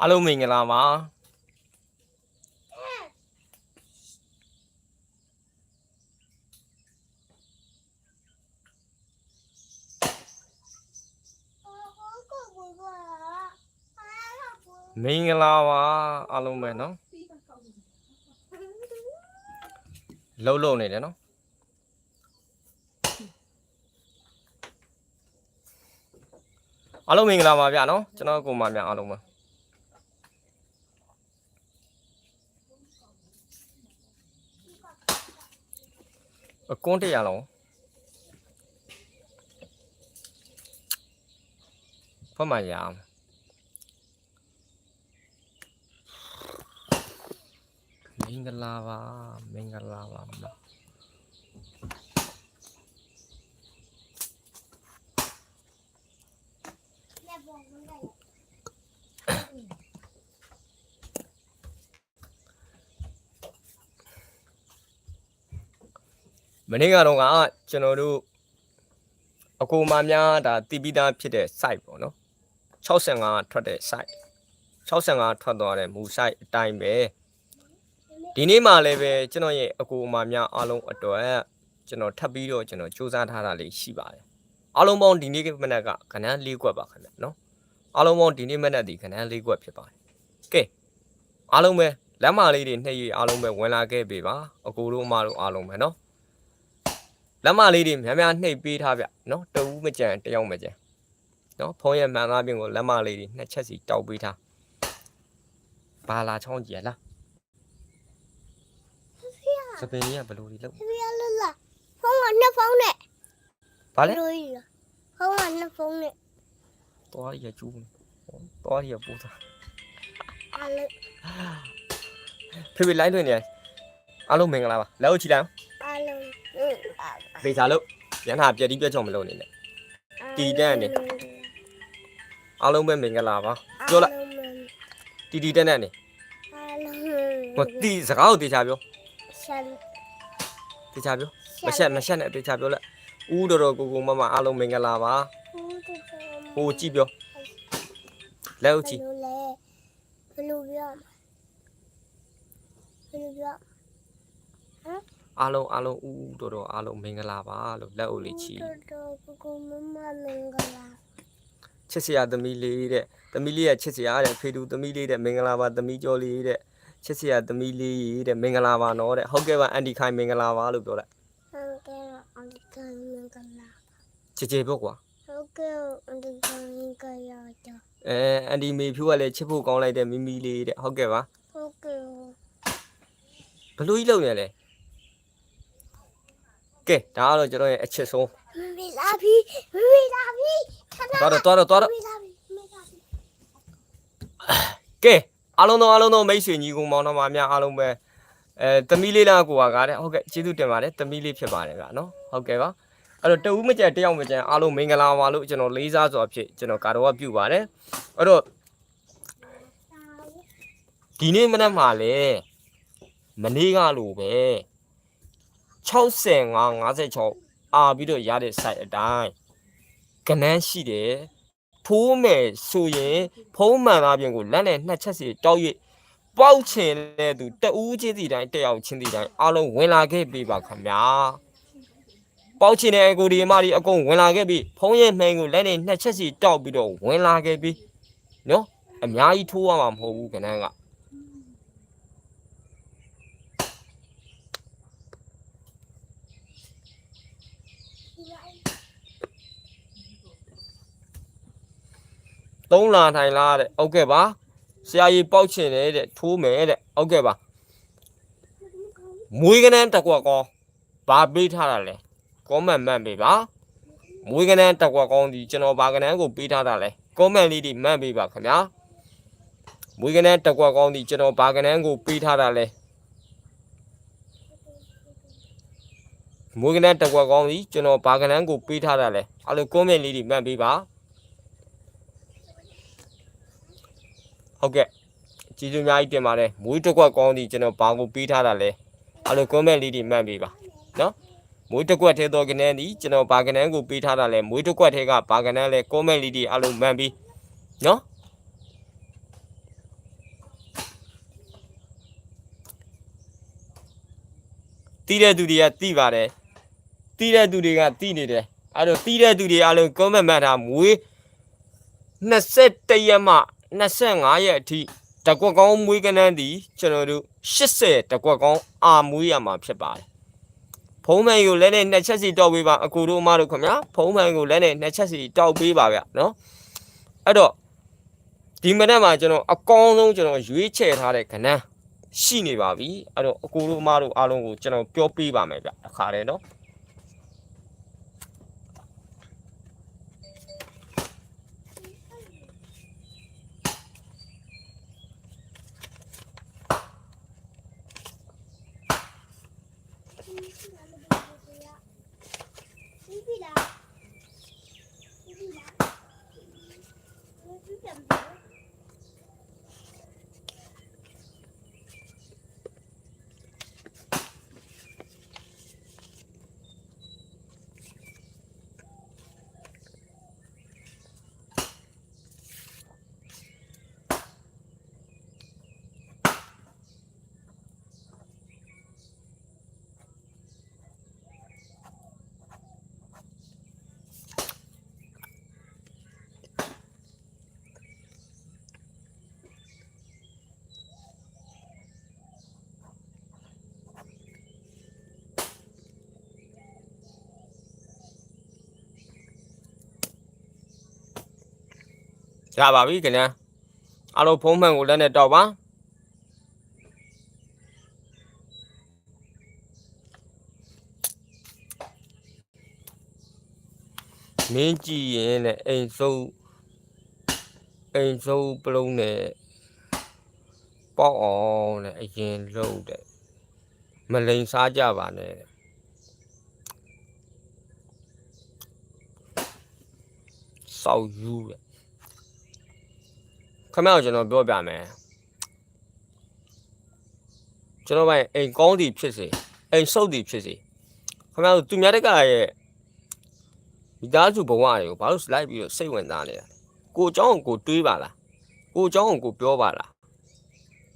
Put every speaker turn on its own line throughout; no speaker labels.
အားလုံးမင်္ဂလာပါမင်္ဂလာပါအားလုံးပဲเนาะလှုပ်လှုပ်နေတယ်เนาะအားလုံးမင်္ဂလာပါဗျာเนาะကျွန်တော်ကိုမများအားလုံးပဲ အကွန်းတရလောဖတ်မှရအောင်မင်္ဂလာပါမင်္ဂလာပါမလားမ နေ့ကတော့ကကျွန်တော်တို့အကူမများဒါတီးပြီးသားဖြစ်တဲ့ site ပေါ့နော်65ထွက်တဲ့ site 65ထွက်သွားတဲ့မူ site အတိုင်းပဲဒီနေ့မှလည်းပဲကျွန်တော်ရဲ့အကူအမများအားလုံးအတွက်ကျွန်တော်ထပ်ပြီးတော့ကျွန်တော်စူးစမ်းထားတာလေးရှိပါတယ်အားလုံးပေါင်းဒီနေ့မနက်ကခဏန်း၄ခွက်ပါခင်ဗျနော်အားလုံးပေါင်းဒီနေ့မနက်ဒီခဏန်း၄ခွက်ဖြစ်ပါတယ်ကဲအားလုံးပဲလက်မလေးတွေနှိပ်ရအားလုံးပဲဝင်လာခဲ့ပြီပါအကူတို့အမတို့အားလုံးပဲနော် လက်မလေးတွေများများနှိပ်ပေးထားဗျနော်တဝူးမကြံတယောက်မကြံနော်ဖုံးရဲ့မှန်သားပြင်ကိုလက်မလေးတွေနှစ်ချက်စီတောက်ပေးထားဘာလာချောင်းကြီးလားစပင်ကြီးကဘယ်လိုဒီလောက်
ဖေရလလာဖုန်းကနှစ်ဖုန်းနဲ့
ဘာလဲ
လို့ရဖုန်းကနှစ်ဖုန်းနဲ့
သွားရကျူးနေသွားရပူသား
အားလုံး
ဖေဖေလိုက်လွင်နေအားလုံးမင်္ဂလာပါလက်ဦးချီလိုက်
အားလုံး
ဖေချာလို့ရန်ဟာပြက်တီးပြက်ချုံမလုပ်နေနဲ့အားလုံးပဲမင်္ဂလာပါပြောလိုက်တီတီတက်နဲ့နေ
အားလုံး
ဟိုတီစကားကိုတေချာပြော
ရှန်
တေချာပြောမရှက်မရှက်နဲ့တေချာပြောလက်ဦးတော်တော်ကိုကိုမမအားလုံးမင်္ဂလာပါဟိုကြည့်ပြောလက်ဦးချီ
ဘယ်လိုလဲဘယ်လိုပြောဘယ်လိုပြော
အားလုံးအားလုံးဦးဦးတော်တော်အားလုံးမင်္ဂလာပါလို့လက်အုပ်လေးချီ
တော်တော်ကိုကိုမမမင်္ဂလာ
ချစ်စရာသမီးလေးတဲ့သမီးလေးရဲ့ချစ်စရာတဲ့ဖေတူသမီးလေးတဲ့မင်္ဂလာပါသမီးကျော်လေးတဲ့ချစ်စရာသမီးလေးတဲ့မင်္ဂလာပါနော်တဲ့ဟုတ်ကဲ့ပါအန်တီခိုင်မင်္ဂလာပါလို့ပြောလိုက်
ဟုတ်ကဲ့အန်ကမင်္ဂလာ
ချစ်ချေပြောကွာ
ဟုတ်ကဲ့အန်ကမင်္ဂလာတော့
အဲအန်တီမေဖြူကလည်းချစ်ဖို့ကောင်းလိုက်တဲ့မိမိလေးတဲ့ဟုတ်ကဲ့ပါ
ဟုတ်ကဲ့
ဘလူးကြီးလုံနေလဲ ကဲဒါကတော့ကျွန်တော်ရဲ့အချစ်ဆုံး
မမေလာပြီမမေလာပြီခဏ
သွားတော့သွားတော့သွားတော့
မမေလာပြီမမေလာပြီ
ကဲအားလုံးသောအားလုံးသောမိတ်ဆွေညီကောင်မောင်နှမများအားလုံးပဲအဲသမီးလေးလားကိုကကားတဲ့ဟုတ်ကဲ့ကျေးဇူးတင်ပါတယ်သမီးလေးဖြစ်ပါတယ်ဗျာနော်ဟုတ်ကဲ့ပါအဲ့တော့တဦးမကြက်တယောက်မကြက်အားလုံးမင်္ဂလာပါလို့ကျွန်တော်လေးစားစွာဖြင့်ကျွန်တော်ကာတော်ကပြုပါတယ်အဲ့တော့ဒီနေ့မနက်မှာလေမနေ့ကလိုပဲ 65 56အာပြီးတော့ရတဲ့ site အတိုင်းကနန်းရှိတယ်ဖိုးမယ်ဆိုရင်ဖုံးမှန်သားပြင်ကိုလက်နဲ့နှစ်ချက်စီတောက်၍ပေါက်ချင်တဲ့သူတဦးချင်းစီတိုင်းတက်ရောက်ချင်းစီတိုင်းအားလုံးဝင်လာခဲ့ပြီပါခင်ဗျာပေါက်ချင်တဲ့အကူဒီအမဒီအကုန်ဝင်လာခဲ့ပြီဖုံးရဲ့နှိမ်ကိုလက်နဲ့နှစ်ချက်စီတောက်ပြီးတော့ဝင်လာခဲ့ပြီနော်အများကြီးထိုးရမှာမဟုတ်ဘူးကနန်းက သုံးလာထိုင်လားတဲ့ဟုတ်ကဲ့ပါဆရာကြီးပေါက်ချင်တယ်တဲ့ထိုးမယ်တဲ့ဟုတ်ကဲ့ပါမွေးကနန်းတစ်ကွက်ကောဘာပေးထားတာလဲကောမန့်မှတ်ပေးပါမွေးကနန်းတစ်ကွက်ကောဒီကျွန်တော်ဘာကနန်းကိုပေးထားတာလဲကောမန့်လေးတွေမှတ်ပေးပါခင်ဗျာမွေးကနန်းတစ်ကွက်ကောဒီကျွန်တော်ဘာကနန်းကိုပေးထားတာလဲမွေးကနန်းတစ်ကွက်ကောဒီကျွန်တော်ဘာကနန်းကိုပေးထားတာလဲအဲ့လိုကောမန့်လေးတွေမှတ်ပေးပါ ဟုတ်ကဲ့ကျေးဇူးအများကြီးတင်ပါတယ်မွေးတစ်ကွက်ကောင်းသည်ကျွန်တော်ဘာကိုပေးထားတာလဲအဲ့လို comment လေးတွေမှတ်ပေးပါနော်မွေးတစ်ကွက်ထဲသောကနန်းဒီကျွန်တော်ဘာကနန်းကိုပေးထားတာလဲမွေးတစ်ကွက်ထဲကဘာကနန်းလဲ comment လေးတွေအလုံးမှန်ပြီးနော်တီးတဲ့သူတွေကတီးပါတယ်တီးတဲ့သူတွေကတီးနေတယ်အဲ့တော့တီးတဲ့သူတွေအလုံး comment မှတ်တာမွေး21ရက်မှ 25ရက်အထိတကွက်ကောင်းမွေးကနန်းသည်ကျွန်တော်တို့80တကွက်ကောင်းအာမွေးရမှာဖြစ်ပါတယ်ဖုံးမှန်ကိုလည်းနဲ့နှစ်ချက်စီတောက်ပေးပါအကူတို့အမတို့ခင်ဗျာဖုံးမှန်ကိုလည်းနဲ့နှစ်ချက်စီတောက်ပေးပါဗျနော်အဲ့တော့ဒီမနေ့မှာကျွန်တော်အကောင်းဆုံးကျွန်တော်ရွေးချယ်ထားတဲ့ကဏ္ဍရှိနေပါပြီအဲ့တော့အကူတို့အမတို့အားလုံးကိုကျွန်တော်ပြောပေးပါမယ်ဗျအခါတည်းနော်
ပြီးပြီလားပြီးပြီလားပြီးပြန်ပြီ
ရပါပြီခင်ဗျာအားလုံးဖုံးမှန်ကိုလည်းနဲ့တောက်ပါမင်းကြည့်ရင်လည်းအိမ်ဆုံးအိမ်ဆုံးပလုံးနဲ့ပေါက်အောင်နဲ့အရင်လုံးတဲ့မလိန်စားကြပါနဲ့တဲ့စောက်ယူတဲ့ ခမရကျွန်တော်ပြောပြမယ်ကျွန်တော်ပိုင်အိမ်ကောင်းသည်ဖြစ်စေအိမ်ဆုပ်သည်ဖြစ်စေခမရသူများတက်ကရဲ့မိသားစုဘဝတွေကိုဘာလို့လိုက်ပြီးတော့စိတ်ဝင်စားနေရလဲကိုအကြောင်းကိုတွေးပါလားကိုအကြောင်းကိုပြောပါလား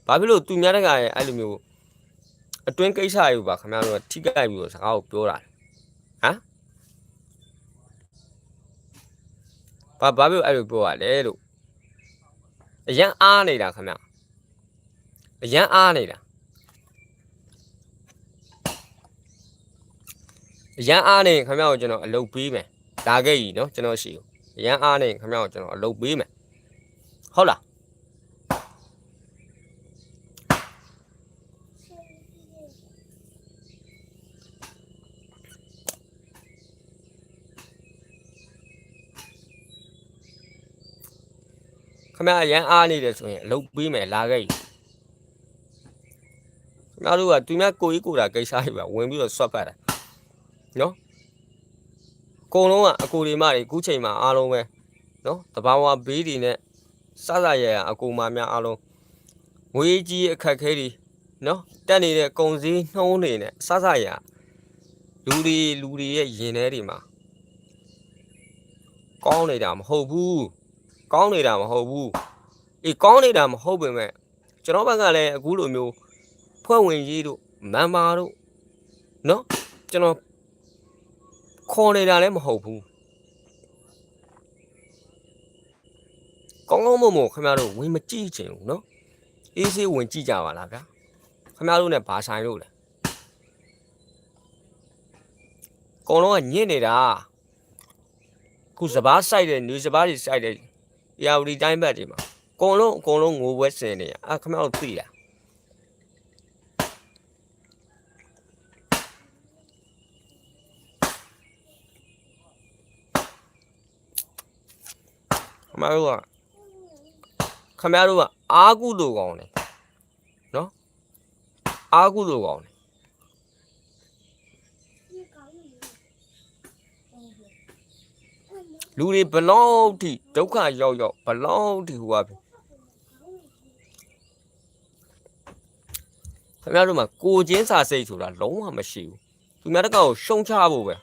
ဘာဖြစ်လို့သူများတက်ကရဲ့အဲ့လိုမျိုးအတွင်းကိစ္စတွေပါခမရတို့ထိခိုက်ပြီးတော့စကားကိုပြောတာဟမ်ဘာဘာဖြစ်လို့အဲ့လိုပြောရလဲလို့ အရန်အားနေတာခင်ဗျအရန်အားနေတာအရန်အားနေခင်ဗျကိုကျွန်တော်အလုပ်ပေးမယ်ဒါခဲ့ကြီးနော်ကျွန်တော်ရှိကိုအရန်အားနေခင်ဗျကိုကျွန်တော်အလုပ်ပေးမယ်ဟုတ်လား ခမရရန်အားနေတယ်ဆိုရင်အလုပ်ပေးမယ်လာခဲ့ခင်ဗျားတို့ကသူများကိုကြီးကိုတာကိစ္စတွေပဲဝင်ပြီးတော့ဆွတ်ဖတ်တာနော်အကုန်လုံးကအကိုတွေမတွေအခုချိန်မှာအားလုံးပဲနော်တဘာဝဘေးတွေနဲ့စစရရအကိုမများအားလုံးငွေကြီးအခက်ခဲတွေနော်တက်နေတဲ့ကုံစည်းနှုံးတွေနဲ့စစရလူတွေလူတွေရဲ့ရင်ထဲတွေမှာကောင်းနေတာမဟုတ်ဘူး ကောင်းနေတာမဟုတ်ဘူးအေးကောင်းနေတာမဟုတ်ပေမဲ့ကျွန်တော်ဘက်ကလည်းအခုလိုမျိုးဖွဲ့ဝင်ကြီးတို့မန်မာတို့เนาะကျွန်တော်ခေါ်နေတာလည်းမဟုတ်ဘူးကောင်းကောင်းမွန်မွန်ခင်ဗျားတို့ဝင်မကြည့်ချင်ဘူးเนาะအေးဆေးဝင်ကြည့်ကြပါလားဗျာခင်ဗျားတို့ ਨੇ ဘာဆိုင်လို့လဲကောင်းလုံးကညစ်နေတာခုစပားစိုက်တဲ့နေစပားတွေစိုက်တဲ့ ရာဝတီတိုင်းဘက်တွေမှာအကုန်လုံးအကုန်လုံးငိုပွဲစင်နေရအာခင်ဗျားတို့သိလားခင်ဗျားတို့ကခင်ဗျားတို့ကအာကုလို့ကောင်းတယ်နော်အာကုလို့ကောင်းတယ် လူတွေဘလောက်ထိဒုက္ခရောက်ရောက်ဘလောက်ထိဟိုပါပဲခင်ဗျားတို့မှာကိုချင်းစာစိတ်ဆိုတာလုံးဝမရှိဘူးသူများတကောက်ကိုရှုံချဖို့ပဲ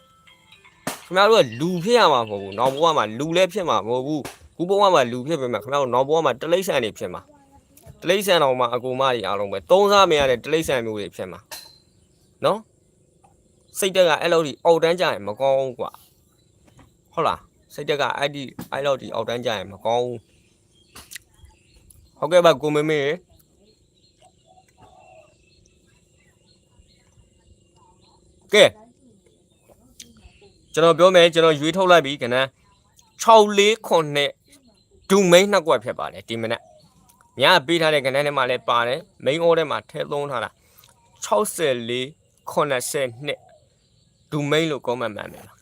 ခင်ဗျားတို့ကလူဖြစ်ရမှာမဟုတ်ဘူးနောက်ဘဝမှာလူလည်းဖြစ်မှာမဟုတ်ဘူးခုဘဝမှာလူဖြစ်ပေမဲ့ခင်ဗျားတို့နောက်ဘဝမှာတလိษံနေဖြစ်မှာတလိษံတော်မှာအကူမတွေအားလုံးပဲသုံးစားမရတဲ့တလိษံမျိုးတွေဖြစ်မှာနော် စိတ်တက်ကအဲ့လိုဒီအောက်တန်းကြရင်မကောင်းဘူးကွာဟုတ်လား စိတ်တက်ကအဲ့ဒီအဲ့လိုဒီအောက်တန်းကြရင်မကောင်းဘူးဟုတ်ကဲ့ပါကိုမေမေကဲကျွန်တော်ပြောမယ်ကျွန်တော်ရွေးထုတ်လိုက်ပြီခဏ649ဒူမိန်နှစ်ကွက်ဖြစ်ပါတယ်ဒီမနက်ညပေးထားတဲ့ခဏထဲမှာလည်းပါတယ် main order မှာထည့်သုံးထားတာ64 82ဒူမိန်လို့ comment မှန်တယ်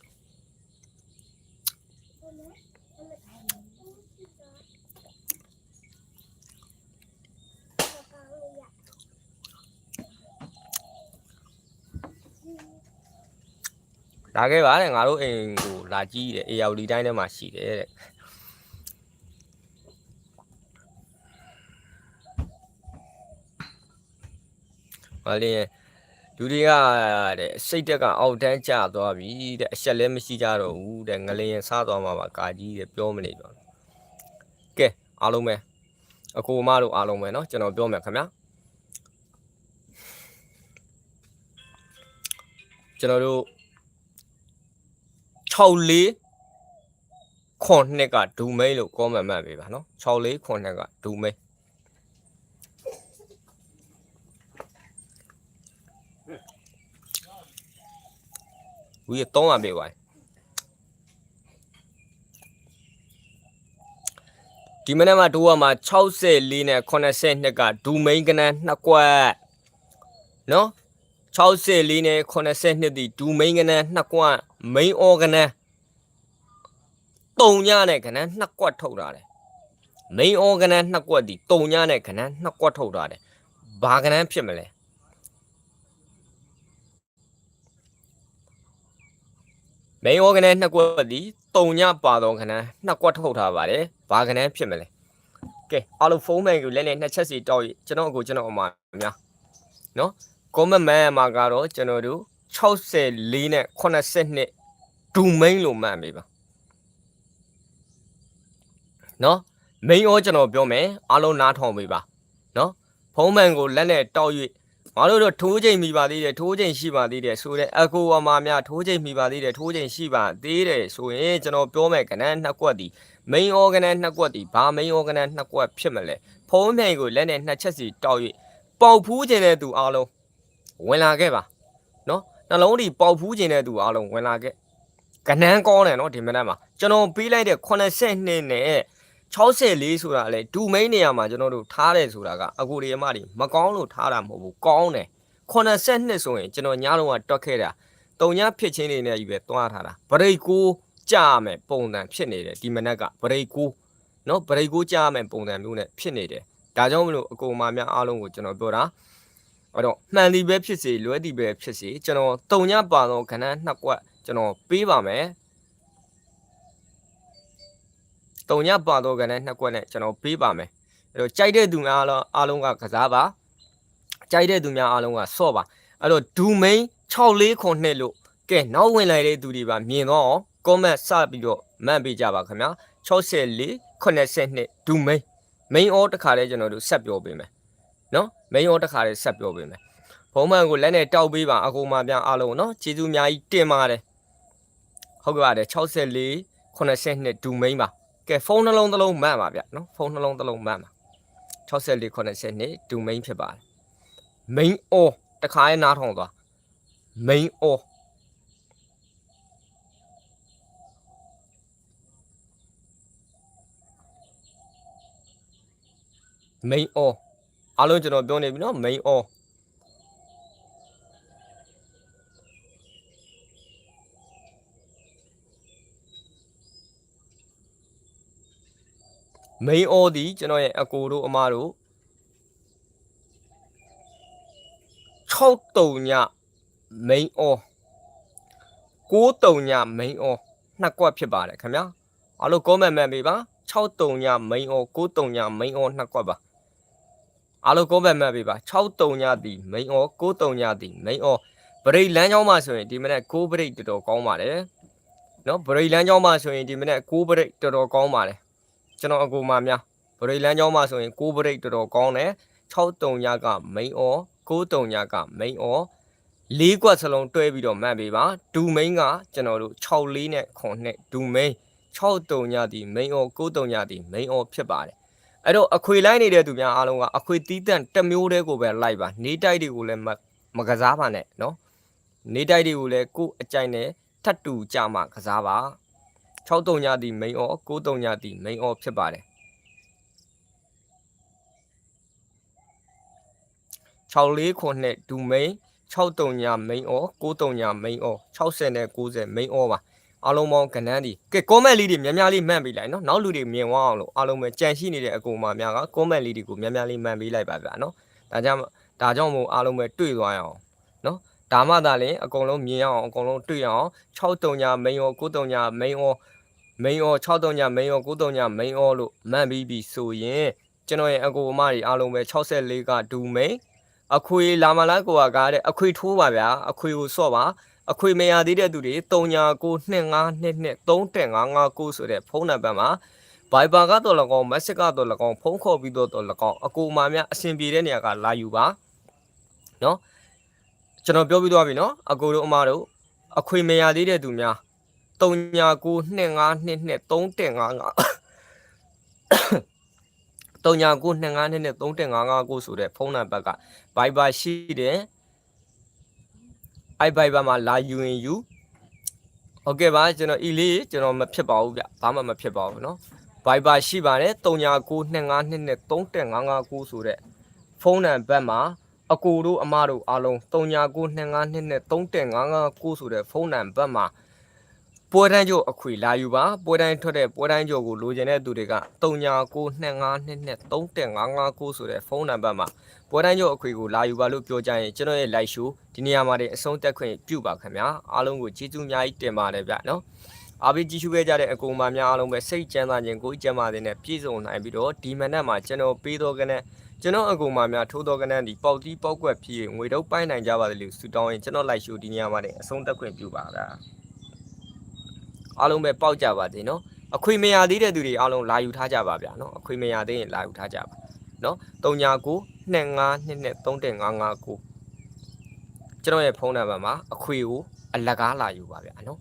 လား လာခဲ့ပါတဲ့ငါတို့အိမ်ကိုလာကြည့်တယ်အေယာဝတီတိုင်းထဲမှာရှိတယ်တဲ့ဘာလဲလူတွေကတဲ့စိတ်တက်ကအောက်တန်းကျသွားပြီတဲ့အဆက်လည်းမရှိကြတော့ဘူးတဲ့ငလျင်စားသွားမှာပါကာကြီးတဲ့ပြောမနေတော့ကဲအားလုံးပဲအကိုမတို့အားလုံးပဲเนาะကျွန်တော်ပြောမယ်ခင်ဗျာကျွန်တော်တို့ 64ခွန်နှစ်ကဒူမိန်လို့ comment မှတ်ပေးပါနော်64ခွန်နှစ်ကဒူမိန်ဝီ300ပေးပါဒီမနေ့မှာဒူကမှာ64နဲ့82ကဒူမိန်ကနန်းနှစ်ကွက်နော်64နဲ့82ဒီဒူမိန်ကနန်းနှစ်ကွက် မိန်အော်ကနန်းတုံညနဲ့ကနန်းနှစ်ကွက်ထုတ်ထားတယ်မိန်အော်ကနန်းနှစ်ကွက်ဒီတုံညနဲ့ကနန်းနှစ်ကွက်ထုတ်ထားတယ်ဘာကနန်းဖြစ်မလဲမိန်အော်ကနန်းနှစ်ကွက်ဒီတုံညပါတော့ကနန်းနှစ်ကွက်ထုတ်ထားပါတယ်ဘာကနန်းဖြစ်မလဲကဲအားလုံးဖုန်းမှန်ကိုလည်းလည်းနှစ်ချက်စီတောက်ရကျွန်တော်အကိုကျွန်တော်အမများနော် comment မှန်မှာကတော့ကျွန်တော်တို့ 64နဲ့82ဒူမိန်လို့မှတ်မိပါနော်မိန်ရောကျွန်တော်ပြောမယ်အားလုံးနားထောင်ပေးပါနော်ဖုံးမှန်ကိုလက်နဲ့တောက်၍ငါတို့တော့ထိုးချိန်မိပါသေးတယ်ထိုးချိန်ရှိပါသေးတယ်ဆိုတဲ့အကူအမများထိုးချိန်မိပါသေးတယ်ထိုးချိန်ရှိပါသေးတယ်ဆိုရင်ကျွန်တော်ပြောမယ်ကဏ္ဍနှစ်ကွက်ဒီမိန်အော်ဂနန်နှစ်ကွက်ဒီဘာမိန်အော်ဂနန်နှစ်ကွက်ဖြစ်မလဲဖုံးမှန်ကိုလက်နဲ့နှစ်ချက်စီတောက်၍ပေါက်ဖူးခြင်းတဲ့သူအားလုံးဝင်လာခဲ့ပါနော် နှလုံးဒီပေါက်ဖူးခြင်းတဲ့သူအားလုံးဝင်လာခဲ့ကနန်းကောင်းတယ်နော်ဒီမနက်မှာကျွန်တော်ပေးလိုက်တဲ့82နဲ့64ဆိုတာလေဒူမိန်နေရာမှာကျွန်တော်တို့ထားတယ်ဆိုတာကအကူဒီအမတွေမကောင်းလို့ထားတာမဟုတ်ဘူးကောင်းတယ်82ဆိုရင်ကျွန်တော်ညလုံးကတွက်ခဲ့တာတုံညဖြစ်ချင်းနေနဲ့ကြီးပဲတွားထားတာဗရိတ်ကိုကြာမယ်ပုံစံဖြစ်နေတယ်ဒီမနက်ကဗရိတ်ကိုနော်ဗရိတ်ကိုကြာမယ်ပုံစံမျိုးနဲ့ဖြစ်နေတယ်ဒါကြောင့်မလို့အကူအမများအားလုံးကိုကျွန်တော်ပြောတာ အဲ့တော့မှန်သည်ပဲဖြစ်စေလွဲသည်ပဲဖြစ်စေကျွန်တော်တုံညပါတော့ခဏနှစ်ကွက်ကျွန်တော်ပေးပါမယ်တုံညပါတော့ခဏနှစ်ကွက်နဲ့ကျွန်တော်ပေးပါမယ်အဲ့တော့ကြိုက်တဲ့သူများအားလုံးအားလုံးကကစားပါကြိုက်တဲ့သူများအားလုံးကဆော့ပါအဲ့တော့ဒူမိန်64ခုနှစ်လို့ကဲနောက်ဝင်လာတဲ့သူတွေပါမြင်တော့ comment စပြီးတော့မှတ်ပေးကြပါခင်ဗျာ64 82ဒူမိန် main all တခါလဲကျွန်တော်တို့ဆက်ပြောပေးမယ် နော်မိန်ရောတစ်ခါလေးဆက်ပြောပေးမယ်ဘုံမှန်ကိုလက်နဲ့တောက်ပေးပါအကူမပြန်အားလုံးနော်ကျေးဇူးအများကြီးတင်ပါတယ်ဟုတ်ကဲ့ပါတယ်64 82ဒူမိန်ပါကဲဖုန်းနှလုံးတစ်လုံးမှတ်ပါဗျနော်ဖုန်းနှလုံးတစ်လုံးမှတ်ပါ64 82ဒူမိန်ဖြစ်ပါတယ်မိန်အောတစ်ခါလေးနားထောင်သွားမိန်အောမိန်အော အားလုံးကျွန်တော်ပြောနေပြီနော် main all main all ဒီကျွန်တော်ရဲ့အကိုတို့အမတို့6တုံည main all 9တုံည main all နှစ်ကွက်ဖြစ်ပါတယ်ခင်ဗျာအားလုံး comment မှတ်ပေးပါ6တုံည main all 9တုံည main all နှစ်ကွက်ပါ အားလုံး comment မှတ်ပေးပါ6တုံညသည် main all 9တုံညသည် main all ဗရိတ်လမ်းကြောင်းမှာဆိုရင်ဒီမနေ့6ဗရိတ်တော်တော်ကောင်းပါတယ်နော်ဗရိတ်လမ်းကြောင်းမှာဆိုရင်ဒီမနေ့6ဗရိတ်တော်တော်ကောင်းပါတယ်ကျွန်တော်အကူမများဗရိတ်လမ်းကြောင်းမှာဆိုရင်6ဗရိတ်တော်တော်ကောင်းတယ်6တုံညက main all 9တုံညက main all လေးကွက်စလုံးတွဲပြီးတော့မှတ်ပေးပါဒူမိန်ကကျွန်တော်တို့6လေးနဲ့ခွန်နဲ့ဒူမိန်6တုံညသည်မိန်အော9တုံညသည်မိန်အောဖြစ်ပါတယ် အဲ့တော့အခွေလိုက်နေတဲ့သူများအားလုံးကအခွေတီးတန့်တစ်မျိုးတည်းကိုပဲလိုက်ပါနေတိုက်တွေကိုလည်းမမကစားပါနဲ့နော်နေတိုက်တွေကိုလည်းကိုယ့်အကြိုက်နဲ့ထပ်တူကြမှာကစားပါ6တုံညသည်မိန်အော9တုံညသည်မိန်အောဖြစ်ပါတယ်6လေးခွန်နဲ့ဒူမိန်6တုံညာ main or 9တုံညာ main or 60နဲ့90 main or ပါ အားလုံးပေါင်းကဏ္ဍဒီကဲ comment လေးတွေများများလေးမှန်ပေးလိုက်နော်နောက်လူတွေမြင်သွားအောင်လို့အားလုံးပဲကြံရှိနေတဲ့အကူအမများက comment လေးတွေကိုများများလေးမှန်ပေးလိုက်ပါဗျာနော်ဒါကြောင့်ဒါကြောင့်မို့အားလုံးပဲတွေ့သွားရအောင်နော်ဒါမှသာလျှင်အကုန်လုံးမြင်ရအောင်အကုန်လုံးတွေ့ရအောင်6တုံညာ main or 9တုံညာ main or main or 6တုံညာ main or 9တုံညာ main or လို့မှန်ပြီးပြီဆိုရင်ကျွန်တော်ရဲ့အကူအမတွေအားလုံးပဲ64ကဒူ main အခွေလာမလားကိုကကားတဲ့အခွေထိုးပါဗျာအခွေကိုစော့ပါ အခွေမရသေးတဲ့သူတွေ3992523559ဆိုတဲ့ဖုန်းနံပါတ်မှာ Viber ကတော့၎င်း Message ကတော့၎င်းဖုန်းခေါ်ပြီးတော့တော့၎င်းအကူအမများအဆင်ပြေတဲ့နေရာကလာယူပါနော်ကျွန်တော်ပြောပြသွားပြီနော်အကူတို့အမတို့အခွေမရသေးတဲ့သူများ3992523559 3992525355ဆိုတဲ့ဖုန်းနံပါတ်က Viber ရှိတယ် အဲ့ Viber မှာလာယူရင်ယူဟုတ်ကဲ့ပါကျွန်တော် e လေးကျွန်တော်မဖြစ်ပါဘူးဗျဘာမှမဖြစ်ပါဘူးเนาะ Viber ရှိပါတယ်3992525355ဆိုတဲ့ဖုန်းနံပါတ်မှာအကိုတို့အမတို့အားလုံး3992525355ဆိုတဲ့ဖုန်းနံပါတ်မှာ ပွဲတန်းကြိုအခွေလာယူပါပွဲတန်းထွက်တဲ့ပွဲတန်းကြိုကိုလိုချင်တဲ့သူတွေက3992525355ဆိုတဲ့ဖုန်းနံပါတ်မှာပွဲတန်းကြိုအခွေကိုလာယူပါလို့ပြောကြရင်ကျွန်တော်ရဲ့ live show ဒီနေရာမှာတင်အဆုံးသက်ခွင့်ပြုပါခင်ဗျာအားလုံးကိုကျေးဇူးအများကြီးတင်ပါတယ်ဗျနော်အားပေးကြည့်ရှုခဲ့ကြတဲ့အကူအမများအားလုံးပဲစိတ်ကြမ်းသာခြင်းကိုယ်ကြမ်းပါတဲ့နဲ့ပြည့်စုံနိုင်ပြီးတော့ဒီမနက်မှာကျွန်တော်ပေးတော့ကနဲ့ကျွန်တော်အကူအမများထိုးတော့ကနဲ့ဒီပေါက်တီးပေါက်ကွက်ဖြစ်ငွေတော့ပိုင်းနိုင်ကြပါသလို့ဆုတောင်းရင်ကျွန်တော် live show ဒီနေရာမှာတင်အဆုံးသက်ခွင့်ပြုပါဗျာ အားလုံးပဲပေါက်ကြပါသေးနော်အခွေမရသေးတဲ့သူတွေအားလုံးလာယူထားကြပါဗျာနော်အခွေမရသေးရင်လာယူထားကြပါနော်39 2922 355ကျွန်တော်ရဲ့ဖုန်းနံပါတ်မှာအခွေကိုအလကားလာယူပါဗျာနော်